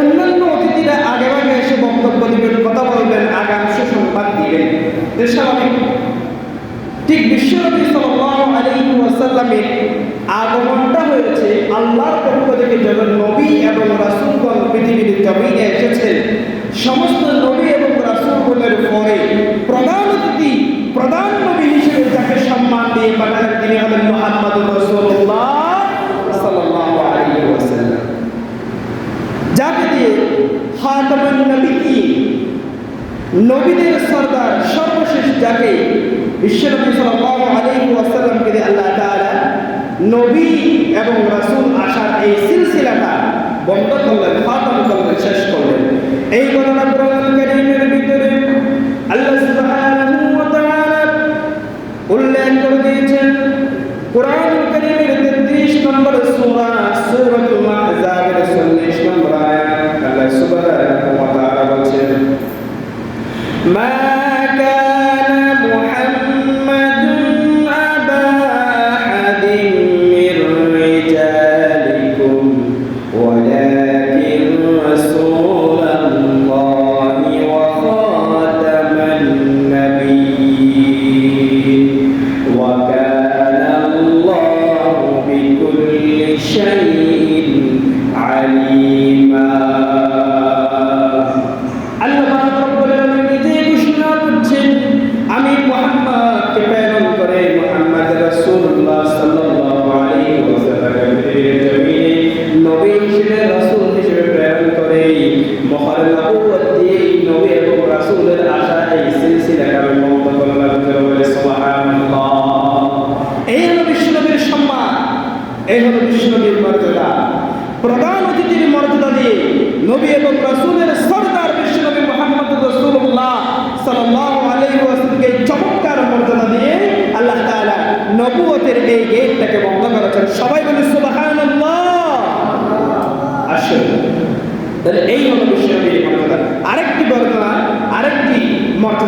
অন্যান্য অতিথিরা আগে আগে এসে বক্তব্য দিবেন, কথা বলবেন, আগাম সুসংবাদ দিবেন। স্বাভাবিক ঠিক বিশ্বনবী ওয়াসাল্লামের আগমনটা হয়েছে আল্লাহর পক্ষ থেকে যখন নবী এবং রাসূলগণ পৃথিবীর জমিনে এসেছেন সমস্ত নবী এবং রাসূলগণের পরে প্রধান অতিথি প্রধান নবী হিসেবে যাকে সম্মান দিয়ে পাঠালেন তিনি হলেন মুহাম্মদ রাসূলুল্লাহ সাল্লাল্লাহু আলাইহি ওয়াসাল্লাম যাকে দিয়ে খাতামুন নবীয়্যিন নবীদের সর্দার সর্বশেষ যাকে বিশ্বনবী সাল্লাল্লাহু আলাইহি ওয়াসাল্লামকে আল্লাহ তাআলা নবী এবং রাসূল আসার এই সিলসিলাটা বন্ধ করলেন, খাতম করলেন, শেষ করলেন। এই ঘটনা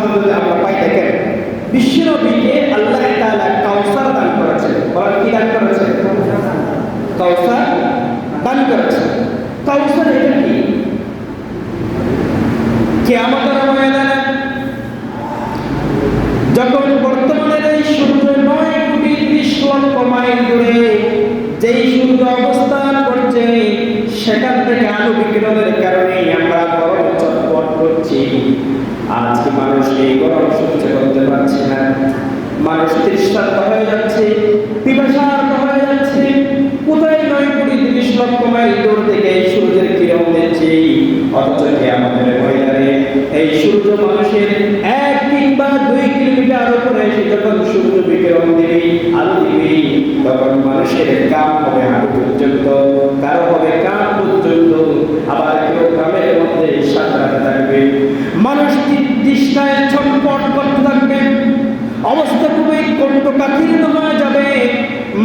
মর্যাদা যদি আমরা পাই দেখেন বিশ্বনবীকে আল্লাহ তাআলা কাউসার দান করেছেন বলেন কি দান করেছেন কাউসার দান করেছেন কাউসার এটা কি কিয়ামতের ময়দানে যখন বর্তমানের এই সূর্য নয় কোটি ত্রিশ লক্ষ মাইল দূরে যেই সূর্য অবস্থান করছে সেখান থেকে আলো বিকিরণের কারণে আমরা গরম চটপট করছি আজকে মানুষ এই গরম সহ্য করতে পারছে না মানুষ তৃষ্ণার্ত হয়ে যাচ্ছে পিপাসার্ত হয়ে যাচ্ছে কোথায় নয় কোটি ত্রিশ লক্ষ মাইল দূর থেকে এই সূর্যের দিচ্ছে অথচ এই সূর্য মানুষের এক কিংবা দুই কিলোমিটার উপরে এসে যখন সূর্য বিকিরণ আলো তখন মানুষের কাম হবে হাঁটু পর্যন্ত কারও হবে কাম পর্যন্ত আবার কেউ কামের মধ্যে সাঁতরাতে থাকবে মানুষ তৃষ্ণায় ছটপট করতে থাকবে, অবস্থা খুবই কণ্ঠকাকীর্ণ হয়ে যাবে,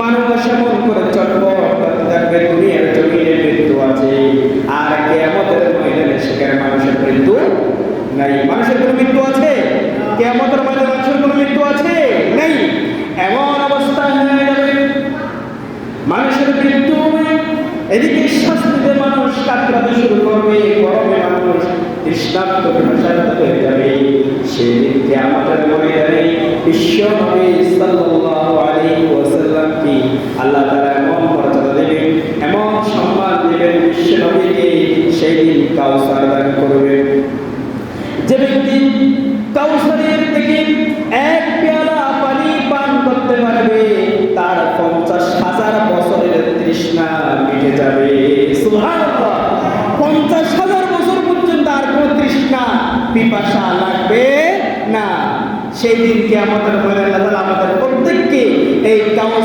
মানুষ এমন করে চটপট থাকবে দুনিয়ার জমিনে মৃত্যু আছে। আর কেয়ামতের ময়দানে সেখানে মানুষের মৃত্যু নাই। মানুষের কোনো মৃত্যু আছে? কেয়ামতের ময়দানে মানুষের কোনো মৃত্যু আছে? নেই। এমন অবস্থা হয়ে যাবে। মানুষের মৃত্যু এদিকে শাস্তিতে মানুষ কাতরাতে শুরু করবে। গরমে মানুষ তৃষ্ণার্ত বিনাশার্ত হয়ে যাবে। সেদিনকে আমাদের ময়দানে বিশ্ব নবী সাল্লাল্লাহু আলাইহি ওয়াসাল্লামকে আল্লাহ তাআলা সম্মান দেবেন নবীকে সেই দিন কাউসার দান করবেন। যে ব্যক্তি কাউসারের থেকে এক পেয়ালা পানি পান করতে পারবে, তার পঞ্চাশ হাজার বছরের তৃষ্ণা মিটে যাবে। পঞ্চাশ হাজার বছর পর্যন্ত আর কোনো তৃষ্ণা, পিপাসা লাগবে না। সেই দিনকে আমাদের মনে আমাদের প্রত্যেককে এই কাউসারের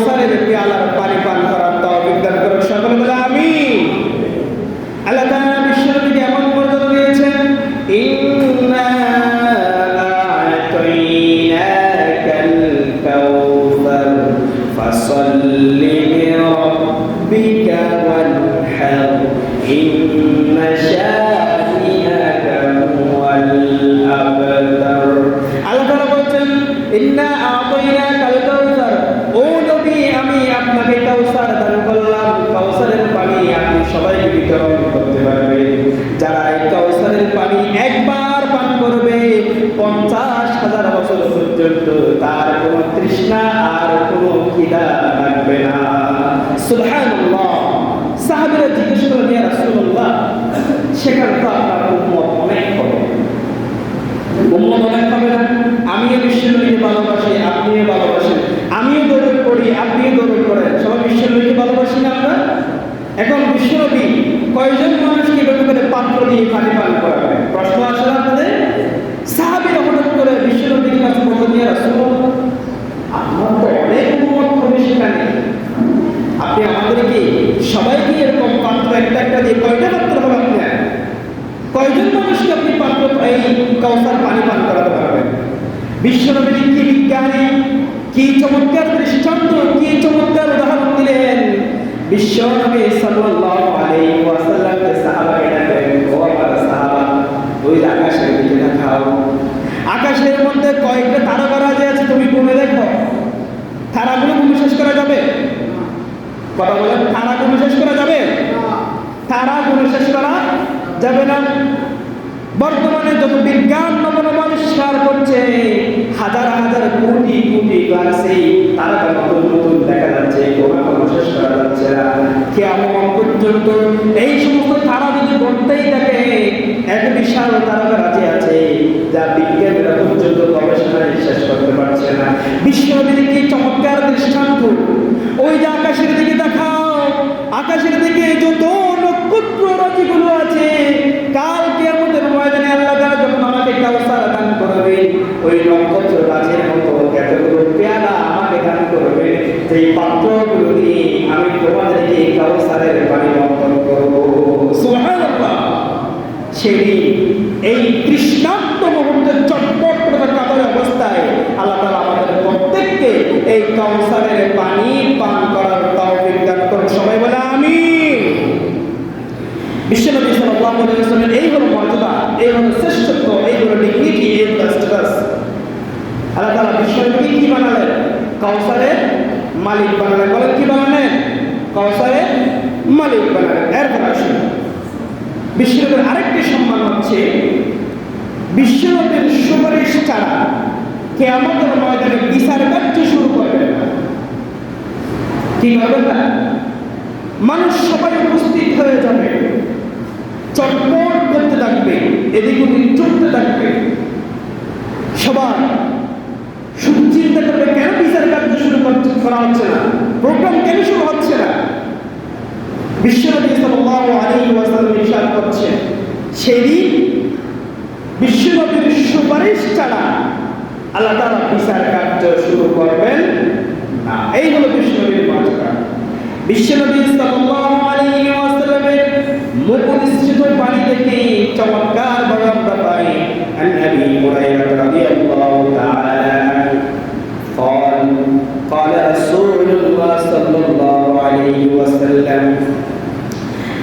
তৃষ্ণা আর কোনো খিদা লাগবে না। সুবহানাল্লাহ। সাহাবীরা জিজ্ঞেস করলেন, ইয়া রাসূলুল্লাহ, সেখানে তো আপনার উম্মত অনেক উম্মত অনেক না? আমিও বিশ্বনবীকে ভালোবাসি, আপনিও ভালোবাসেন। আমিও দৌড় করি আপনিও করেন সবাই বিশ্বনবীকে ভালোবাসি না আমরা এখন বিশ্বনবী কয়জন মানুষকে এভাবে করে পাত্র দিয়ে পানি পান করাবে? প্রশ্ন আসলে আপনাদের? করে নিয়ে রাসূলুল্লাহ। আপনার তো অনেক উম্মত হবে সেখানে। আপনি আমাদেরকে সবাইকে এরকম পাত্র একটা একটা দিয়ে কয়টা পাত্র হবে আপনার কয়জন মানুষকে আপনি পাত্র এই কাউসার পানি পান করাতে পারবেন? বিশ্বনবী কি বিজ্ঞানী, কি চমৎকার দৃষ্টান্ত, কি চমৎকার উদাহরণ দিলেন? বিশ্বনবী সাল্লাল্লাহু আলাইহি ওয়াসাল্লামকে সাহাবাকে ডাকলেন, ও আমার সাহাবা, ওই আকাশের দিকে তাকাও। আকাশের মধ্যে কয়েকটা তারকা যে আছে, তুমি গুনে দেখো। তারাগুলো গুনে শেষ করা যাবে? কথা বলেন, তারা গুনে শেষ করা যাবে? তারা গুনে শেষ করা যাবে না। বর্তমানে যত বিজ্ঞান নবনব আবিষ্কার করছে, হাজার হাজার কোটি কোটি গ্লাসে তারা নতুন নতুন দেখা যাচ্ছে, কোনো শেষ করা যাচ্ছে না। কেমন পর্যন্ত এই সমস্ত তারা যদি ঘটতেই থাকে এত বিশাল তারকা রাজি আছে যা বিজ্ঞানীরা পর্যন্ত গবেষণায় বিশ্বাস করতে পারছে না। বিশ্বনবীর কি চমৎকার দৃষ্টান্ত। ওই যে আকাশের দিকে দেখাও, আকাশের দিকে যত নক্ষত্র রাজিগুলো আছে কালকে আমাদের ময়দানে আল্লাহ তাআলা যখন আমাকে কাউসার দান করবে ওই নক্ষত্র রাজের মতো এতগুলো পেয়ালা আমাকে দান করবে সেই পাত্রগুলো দিয়ে আমি তোমাদেরকে কাউসারের করব। সুবহানাল্লাহ। এই তৃষ্ণান্ত মুহূর্তে চটপট করে কাতর অবস্থায় আল্লাহ তাআলা আমাদের প্রত্যেককে এই কাউসারের পানি পান করার তৌফিক দান করুন। সবাই বলে আমি বিশ্বনবী সাল্লাল্লাহু আলাইহি ওয়াসাল্লামের এই হলো মর্যাদা, এই হলো শ্রেষ্ঠত্ব, এই হলো ডিগনিটি এই হলো স্ট্যাটাস আল্লাহ তাআলা বিশ্বনবী কি বানালেন? কাউসারের মালিক বানালেন। বলেন, কি বানালেন? কাউসারের মালিক বানালেন। এরপর আসুন। বিশ্বনবীর আরেকটি সম্মান হচ্ছে, বিশ্বনবীর সুপারিশ ছাড়া কে আমাদের ময়দানে বিচার কার্য শুরু করবে কি করবে না মানুষ সবাই উপস্থিত হয়ে যাবে। চটপট করতে থাকবে, এদিক ওদিক চলতে থাকবে। সবাই শুধু চিন্তা করবে, কেন বিচার কার্য শুরু করতে- করা হচ্ছে না? প্রোগ্রাম কেন শুরু হচ্ছে না? বিশ্বনবী সাল্লাল্লাহু আলাইহি ওয়াসাল্লাম ইরশাদ করছেন, সেদিন বিশ্বনবীর সুপারিশ ছাড়া আল্লাহ তাআলা বিচার কার্য শুরু করবেন না এই হলো বিশ্বনবীর মর্যাদা বিশ্বনবী সাল্লাল্লাহু আলাইহি ওয়াসাল্লামের মুখ নিঃসৃত বাণী থেকে চমৎকার বড় আমরা পাই عن ابي هريره رضي الله تعالى عنه قال قال رسول الله صلى الله عليه وسلم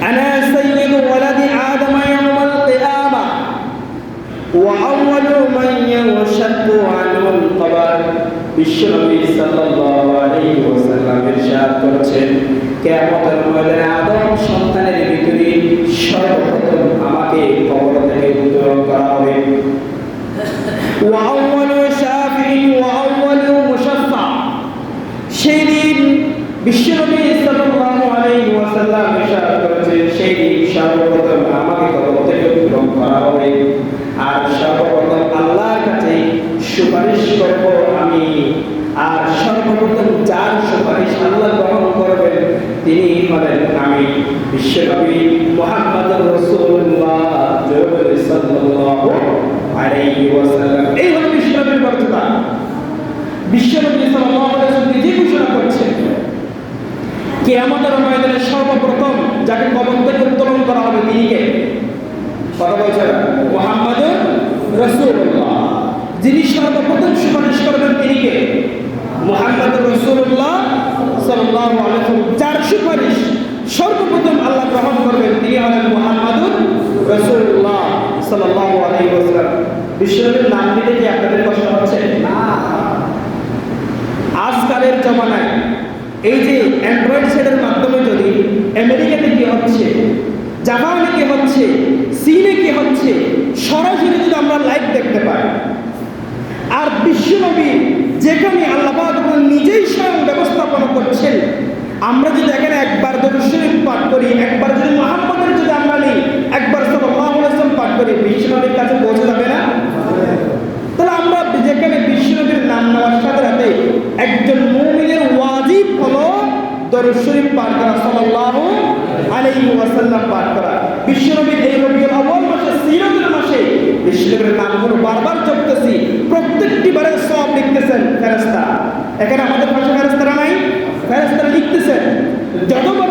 أنا سيد ولد آدم يوم القيامة وأول من ينشق عنه القبر বিশ্বনবী সাল্লাল্লাহু আলাইহি ওয়াসাল্লাম ইরশাদ করেছেন। কিয়ামতের ময়দানে আলাইহি ওয়াসাল্লাম। এই হলো বিশ্বনবীর মর্যাদা বিশ্বনবী সাল্লাল্লাহু আলাইহি ওয়াসাল্লাম নিজে ঘোষণা করছেন। ময়দানে সর্বপ্রথম যাকে কবর থেকে উত্তোলন করা হবে তিনি কে? কথা বলছেন মুহাম্মদ রাসূলুল্লাহ। যিনি সর্বপ্রথম সুপারিশ করবেন তিনি কে? মুহাম্মদ রাসূলুল্লাহ সাল্লাল্লাহু আলাইহি ওয়াসাল্লাম। যার সুপারিশ সর্বপ্রথম আল্লাহ গ্রহণ করবেন তিনি হলেন মুহাম্মাদুর রাসূলুল্লাহ সাল্লাল্লাহু আলাইহি ওয়াসাল্লাম। বিশ্বনবীর নাম দিতে কি আপনাদের কষ্ট হচ্ছে? না। আজকালের জমানায় এই যে অ্যান্ড্রয়েড সেটের মাধ্যমে যদি আমেরিকাতে কি হচ্ছে জাপানে কি হচ্ছে চীনে কি হচ্ছে, সরাসরি যদি আমরা লাইভ দেখতে পাই, আর বিশ্বনবী যেখানে আল্লাহ নিজেই স্বয়ং ব্যবস্থাপনা করছেন, আমরা যদি এখানে একবার দরুদ পাঠ করি, একবার যদি মুহাম্মাদের যদি আমরা নিই, একবার আলাইহি পাঠ করি, বিশ্বনবীর কাছে পৌঁছে যাবে না তাহলে আমরা যেখানে নাম সাথে একজন মুমিনের ওয়াজিব হলো দরুদ শরীফ পাঠ করা, সাল্লাল্লাহু আলাইহি ওয়াসাল্লাম পাঠ করা। বিশ্বনবীর এই রবিউল আউয়াল মাসে সিরাতুল মাসে বিশ্বনবীর নামগুলো বারবার জপতেছি, প্রত্যেকটি বারে সব লিখতেছেন ফেরেশতা। এখানে আমাদের পাশে ফেরেশতারা নাই, ফেরেশতারা লিখতেছেন যতবার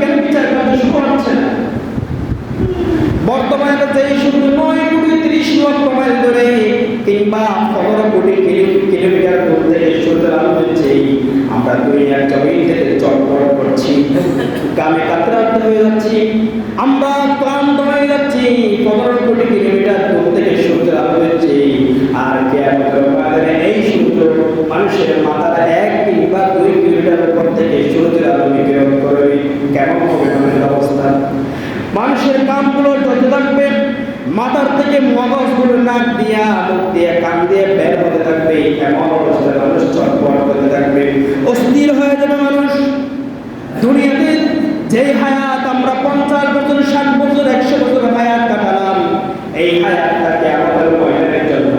কেন বিচার কার্য শুরু হচ্ছে বর্তমানে শুধু নয় কোটি লক্ষ মাইল ধরে কিংবা পনেরো কোটি কিলোমিটার দূর থেকে সূর্যের আলো আমরা জমিন থেকে করছি। হয়ে যাচ্ছি। আমরা ক্লান্ত হয়ে যাচ্ছি। পনেরো কোটি কিলোমিটার দূর থেকে সূর্যের আলো আর এই সূর্য মানুষের মাথার এক কিংবা দুই কিলোমিটার উপর থেকে সূর্যের আলো নিবেদন করবে কেমন হবে মানুষের অবস্থা? মানুষের কামগুলো থাকবে, মাথার থেকে মগজগুলো নাক দিয়া, মুখ দিয়ে, কান দিয়ে বের হতে থাকবে, এমন অবস্থায় মানুষ চটপট করতে থাকবে। অস্থির হয়ে যাবে মানুষ। দুনিয়াতে যেই হায়াত আমরা পঞ্চাশ বছর, ষাট বছর, একশো বছর হায়াত কাটালাম, এই হায়াতটাকে আমাদের মহিলাদের জন্য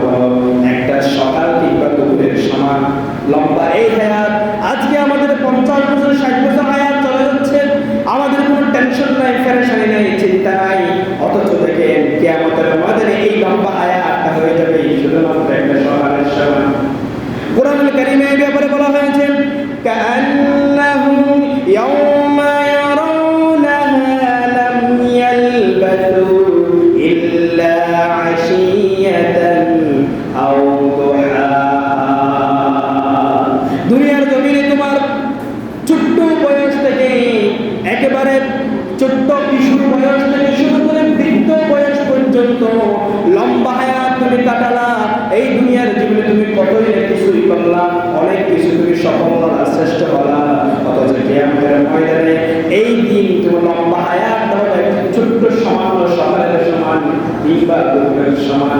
এই দিন তুমি লম্বা হায়াত তাহলে ছোট্ট সমান সকালের সমান কিংবা দুপুরের সমান।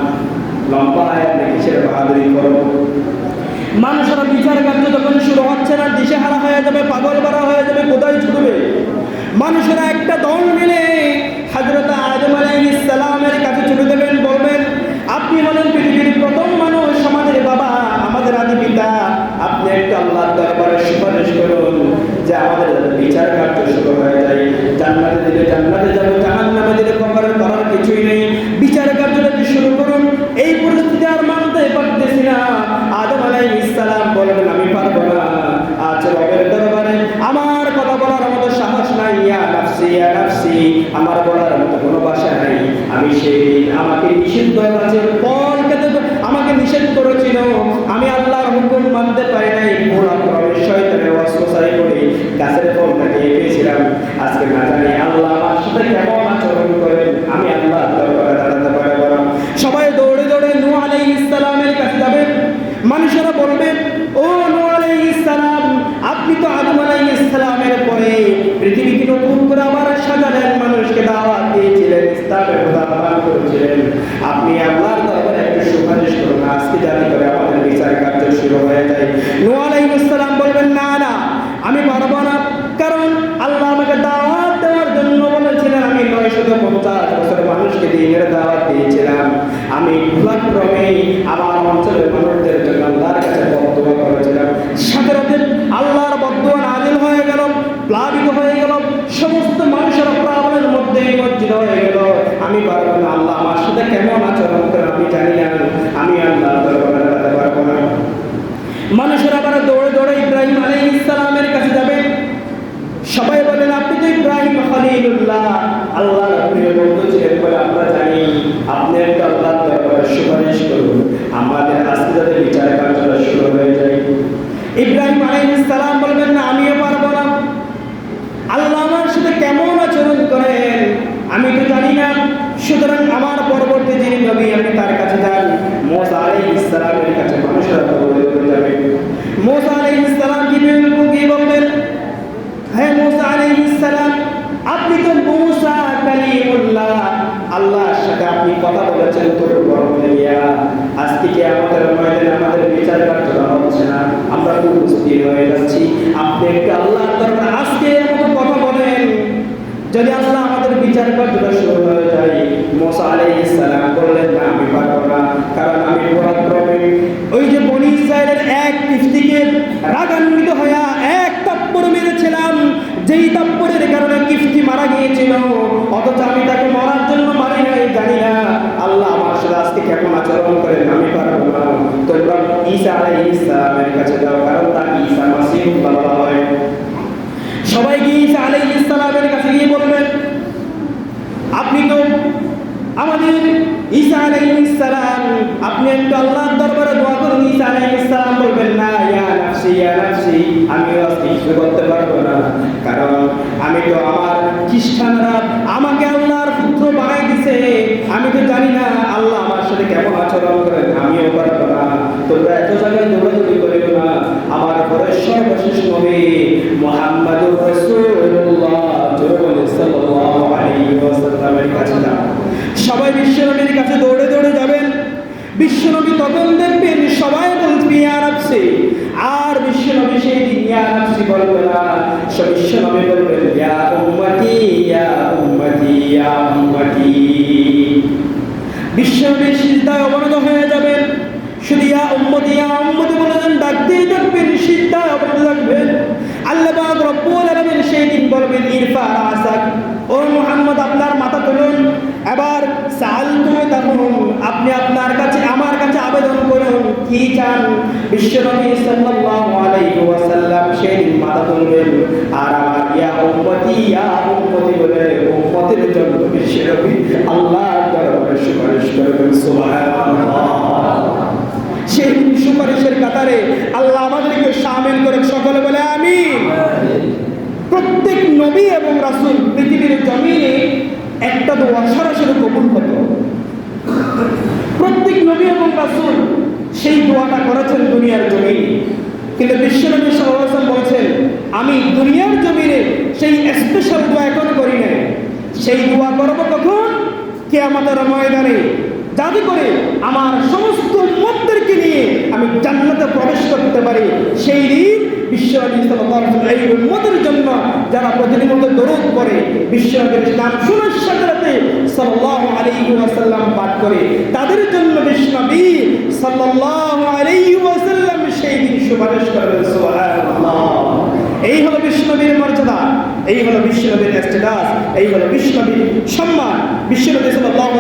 লম্বা হায়াত কিসের বাহাদুরি করো। মানুষের বিচার কার্য যখন শুরু হচ্ছে না, দিশেহারা হয়ে যাবে, পাগল করা হয়ে যাবে কোথায় ছুটবে। মানুষেরা একটা দল মিলে হাজরত আদম আলাইহিস সালামের কাছে ছুটে দেবেন, বলবেন, আপনি হলেন পৃথিবীর প্রথম মানুষ, আমাদের বাবা, আমাদের আদি পিতা। আপনি একটা আল্লাহর দরবারে সুপারিশ করুন যে আমাদের বিচার কার্য শুরু হয়ে যায় জান্নাতে দিলে জান্নাতে যাব জাহান্নামে দিলে কবরের করার কিছুই নেই বিচার কার্যটাকে শুরু করুন এই পরিস্থিতি আর মানতে পারতেছি না আদম আলাইহিস সালাম বলবেন আমি পারব না আজ রবের দরবারে আমার কথা বলার মতো সাহস নাই ইয়া নাফসি ইয়া নাফসি আমার বলার মতো কোনো ভাষা নাই আমি সেই দিন আমাকে নিষিদ্ধ গাছের ফল খেতে তো- আমাকে নিষেধ করেছিল আমি আল্লাহর হুকুম মানতে পারি নাই পুরা প্রবেশ শয়তানের ওয়াসওয়াসায় পড়ে গাছের ফলটাকে পেয়েছিলাম আজকে না জানি আল্লাহ আমার সাথে কেমন আচরণ করেন আমি আল্লাহ দরবারে দাঁড়াতে পারব না সবাই দৌড়ে দৌড়ে নূহ আলাইহিস সালামের কাছে যাবেন মানুষেরা বলবে ও নূহ আলাইহিস সালাম আপনি তো আদম আলাইহিস সালামের পরে পৃথিবীকে নতুন করে আবার সাজালেন মানুষকে দাওয়াত দিয়েছিলেন, ইসলামের কথা আহ্বান করেছিলেন। আপনি আল্লাহর দরবারে একটু সুপারিশ করুন, আজকে জানি করে আমাদের বিচার কার্য শুরু হয়ে যায়। নূহ আলাইহিস সালাম বলবেন, না না, আমি পারব না। কারণ আল্লাহ আমাকে দাওয়াত দেওয়ার জন্য বলেছিলেন, আমি নয় শত পঞ্চাশ বছর মানুষকে দিনের দাওয়াত দিয়েছিলাম। আমি ভুলাক্রমে আমার অঞ্চলের মানুষদের জন্য আল্লাহর কাছে বদুয়া করেছিলাম। সাথে আল্লাহর বদুয়া নাজিল হয়ে গেল। প্লাবিত হয়ে গেল, সমস্ত মানুষের প্রাণের মধ্যে মসজিদ হয়ে গেল। আমি পারব না, আল্লাহ আমার সাথে কেমন আচরণ করে আমি জানি না আমি আল্লাহ দরবারে পারব না। মানুষের আবার দৌড়ে দৌড়ে ইব্রাহিম আলী ইসলামের কাছে যাবে। সবাই বলেন, আপনি তো ইব্রাহিম খলিলুল্লাহ, আল্লাহর প্রিয় বন্ধু ছিলেন বলে আমরা জানি। আপনি একটা আল্লাহর দরবারে সুপারিশ করুন। আমাদের আজকে যাতে বিচার কার্যটা শুরু হয়ে যায়। ইব্রাহিম আলাইহিস সালাম বলবেন, না আমিও পারব আল্লাহ আমার সাথে কেমন আচরণ করেন, আমি তো জানি না। সুতরাং আমার পরবর্তী যিনি নবী আপনি তার কাছে যান মোসা আলাইহিস সালামের কাছে মানুষেরা যাবে। মোসা আলাইহিস সালাম কি বলবেন হ্যাঁ মোসা আলাইহিস সালাম, আপনি তো মোসা কালিমুল্লাহ, আল্লাহর সাথে আপনি কথা বলেছেন, তোর গরম দিয়া। আজকে কি আমাদের ময়দানে আমাদের বিচার কার্যটা হচ্ছে না। আমরা খুব মুশকিল হয়ে যাচ্ছি। আপনি একটু আল্লাহ দরবার আজকে যদি আল্লাহ আমাদের বিচার কার্যটা শুরু হয়ে যায়। মোসা আলাইহিস সালাম বললেন, না, আমি পারব না, কারণ আমি পরাক্রমে ওই যে বনি ইসরায়েলের এক কিস্তিকে রাগান্বিত হইয়া এক তাপ্পড় মেরেছিলাম, যেই তাপ্পড়ের কারণে কিস্তি মারা গিয়েছিল। অথচ আমি তাকে মারার জন্য মারি নাই, জানি না। আল্লাহ আমার সাথে আজকে কেমন আচরণ করেন, আমি পারব না। তোমরা ঈসা আলাইহিস সালামের কাছে যাও, কারণ তার ঈসা মাসিহ বলা হয়। সবাই গিয়ে ঈসা আলাইহিস সালামের কাছে গিয়ে বলবেন, আপনি তো আমাদের ঈসা আলাইহিস সালাম, আপনি একটু আল্লাহর দরবারে দোয়া করুন, ঈসা আলাইহিস সালাম বলবেন, না, ইয়া নাফসি ইয়া নাফসি আমি কিছু করতে পারব না। কারণ আমি তো আমার খ্রিস্টানরা আমাকে আল্লাহর পুত্র বানাই দিছে। আমি তো জানি না আল্লাহ আমার সাথে কেমন আচরণ করেন আমিও পারব না তোমরা এত জায়গায় দৌড়াদৌড়ি করিও না আমার পরে সর্বশেষ নবী মোহাম্মদুর রাসূলুল্লাহ জোরে বলে সাল্লাল্লাহু আলাইহি ওয়াসাল্লামের কাছে যাও সবাই বিশ্বনবীর কাছে দৌড়ে দৌড়ে যাবেন। বিশ্বনবী তখন দেখবেন সবাই বলবে ইয়া রাবসি আর বিশ্বনবী সেই দিন, ইয়া রাবসি বলবে না। বিশ্বনবী বলবেন, ইয়া উম্মতি ইয়া উম্মতি ইয়া উম্মতি। বিশ্বনবী সিজদায় অবনত হয়ে যাবেন। শুধু ইয়া উম্মতি ইয়া উম্মতি বলেছেন ডাকতেই ডাকবেন, সিজদায় অবনত থাকবেন। আল্লাহ রব্বুল সেই দিন বলবেন, ইরফা রাসাক ও আপনার মাথা তুলুন। এবার আপনি আপনার কাছে আমার কাছে আবেদন করুন কি চান? বিশ্বনবী সাল্লাল্লাহু আলাইহি ওয়াসাল্লাম সেই মাথা তুলবেন আর আমার ইয়া উম্মতি ইয়া উম্মতি বলে উম্মতের জন্য বিশ্বনবী আল্লাহর দরবারে সুপারিশ করবেন সুবহানাল্লাহ। সেই সুপারিশের কাতারে আল্লাহ আমাদেরকে সামিল করে সকলে বলে আমি প্রত্যেক নবী এবং রাসূল পৃথিবীর জমিনে একটা দোয়া সরাসরি কবুল হতো। প্রত্যেক নবী এবং রাসুল সেই দোয়াটা করেছেন দুনিয়ার জমি কিন্তু বিশ্বনবী সাল্লাম বলছেন, আমি দুনিয়ার জমিনে সেই স্পেশাল দোয়া এখন করি না সেই দোয়া করব কখন? কে আমাদের ময়দানে। যাতে করে আমার সমস্ত উম্মতদেরকে নিয়ে আমি জান্নাতে প্রবেশ করতে পারি। সেই দিন বিশ্বনবী এই জন্য যারা প্রতিনিয়ত দরুদ করে বিশ্বনবীর নাম শোনার সাথে সাথে সাল্লাল্লাহু আলাইহি ওয়াসাল্লাম পাঠ করে। তাদের জন্য বিশ্বনবী আলাইহি ওয়াসাল্লাম সেই দিন সুপারিশ করবেন সুবহানাল্লাহ এই হলো বিশ্বনবীর মর্যাদা এই হলো বিশ্বনবীর স্ট্যাটাস এই হলো বিশ্বনবীর সম্মান। বিশ্বনবী সাল্লাল্লাহু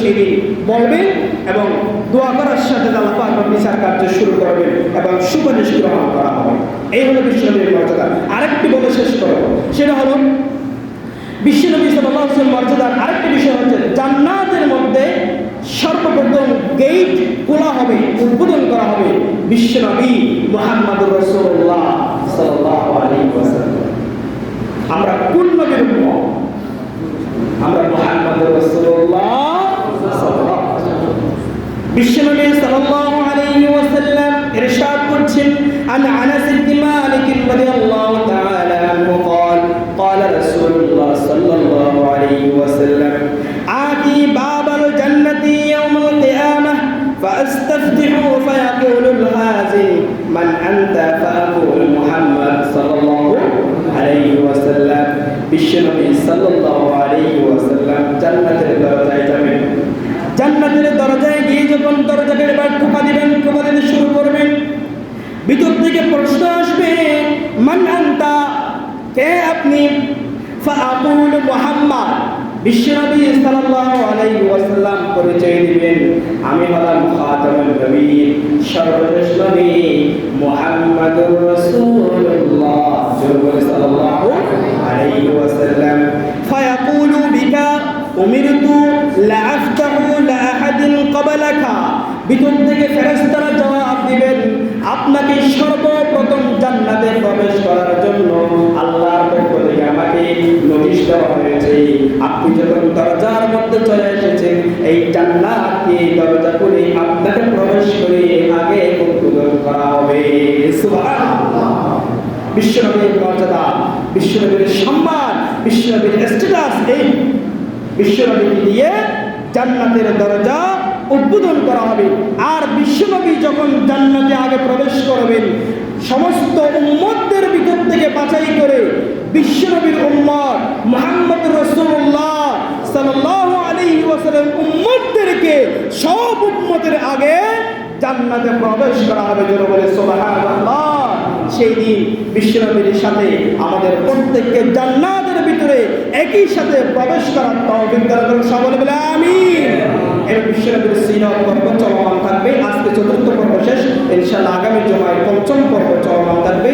সেই দিন বলবেন এবং দোয়া করার সাথে আল্লাহ বিচার কার্য শুরু করবেন এবং সুপারিশ গ্রহণ করা হবে। এই হলো বিশ্বনবীর মর্যাদা। আরেকটি বলে শেষ করব। সেটা হলো, বিশ্বনবী ওয়াসাল্লাম মর্যাদার আরেকটি বিষয় হচ্ছে জান্নাতের মধ্যে সর্বপ্রথম গেট খোলা হবে, উদ্বোধন করা হবে বিশ্বনবী মুহাম্মদুর রাসূলুল্লাহ সাল্লাল্লাহু আলাইহি ওয়াসাল্লাম। আমরা কোন নবীর উম্মত আমরা মুহাম্মদুর রাসূলুল্লাহ সাল্লাল্লাহু আলাইহি ওয়াসাল্লাম বিশ্বনবী সাল্লাল্লাহু আলাইহি ওয়াসাল্লাম ইরশাদ করছেন আন আনাস ইবনে মালিক রাদিয়াল্লাহু তাআলা আনহু قال قال رسول الله صلى الله عليه وسلم آتي باب الجنة يوم القيامة فأستفتح فيقول الخازن من أنت فأقول বিশ্বনবী সাল্লাল্লাহু আলাইহি ওয়াসাল্লাম জান্নাতের দরজায় যাবেন। জান্নাতের দরজায় গিয়ে যখন দরজাকে এবার ঠোকা দিবেন ঠোকা দিতে শুরু করবেন, ভিতর থেকে প্রশ্ন আসবে, মান আনতা? কে আপনি? ফাআকুল মুহাম্মদ। বিশ্বনবী সাল্লাল্লাহু ভিতর থেকে ফেরেশতারা জবাব দিবেন, আপনাকে সর্বপ্রথম জান্নাতে প্রবেশ করার জন্য আল্লাহর পক্ষ থেকে আমাকে নোটিশ দেওয়া হয়েছে। আপনি যখন দরজার মধ্যে চলে এসেছেন, এই জান্নাতকে দরজা খুলে আপনাকে প্রবেশ করে আগে উদ্বোধন করা হবে। বিশ্বনবীর মর্যাদা, বিশ্বনবীর সম্মান, বিশ্বনবীর স্ট্যাটাস এই বিশ্বনবীকে দিয়ে জান্নাতের দরজা উদ্বোধন করা হবে। আর বিশ্বনবী যখন জান্নাতে আগে প্রবেশ করবেন, সমস্ত উম্মতদের ভিতর থেকে বাছাই করে বিশ্বনবীর উম্মত মোহাম্মদ রসুল্লাহ সাল্লাল্লাহু আলাইহি ওয়াসাল্লাম উম্মতদেরকে সব উম্মতের আগে জান্নাতে প্রবেশ করা হবে জোরে বলে সেই দিন বিশ্বনবীর সাথে আমাদের প্রত্যেককে জান্নাতের ভিতরে একই সাথে প্রবেশ করার করুন। সকলে বলে আমিন। এর পর্ব চলমান থাকবে। আজকে চতুর্থ পর্ব শেষ। ইনশাল্লাহ আগামী জমায় পঞ্চম পর্ব চলমান থাকবে।